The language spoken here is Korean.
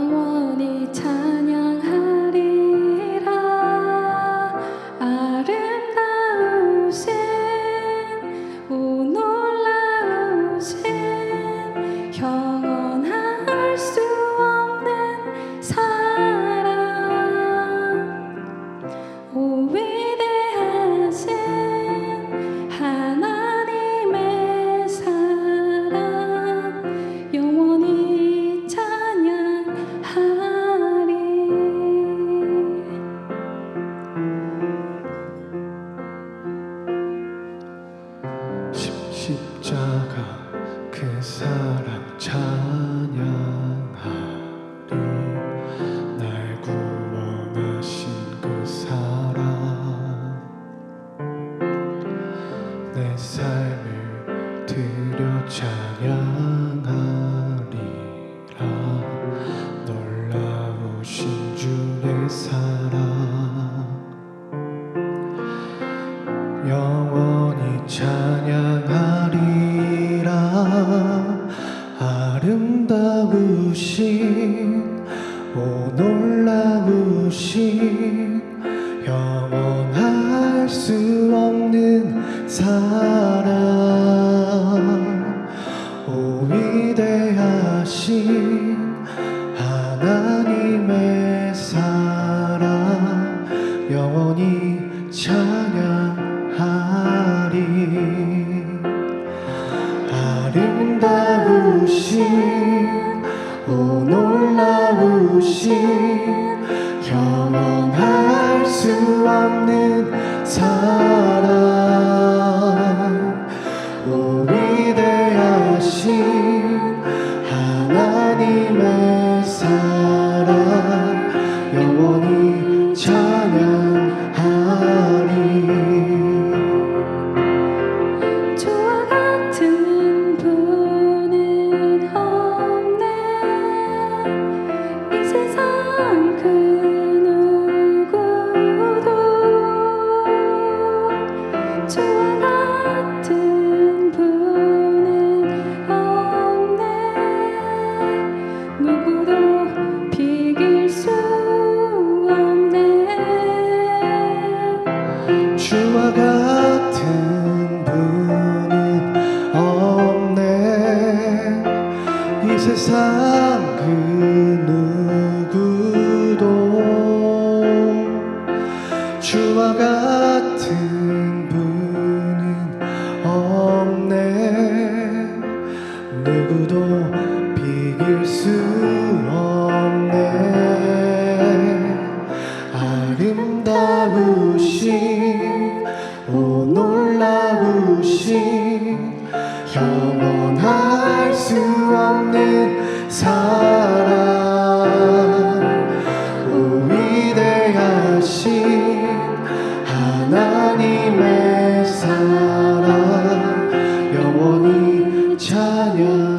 영원히 찬양. 십자가 그 사랑 찬양하리. 날 구원하신 그 사랑. 내 삶을 들여 찬양하리. 아름다우신 오 놀라우신 영원할 수 없는 사랑. 놀라우신 영원할 수 없는 사랑. 오 위대하신 주와 같은 분은 없네. 이 세상 그 누구도 주와 같은 분은 없네. 누구도 비길 수 오직 영원할 수 없는 사랑. 오 위대하신 하나님의 사랑. 영원히 찬양.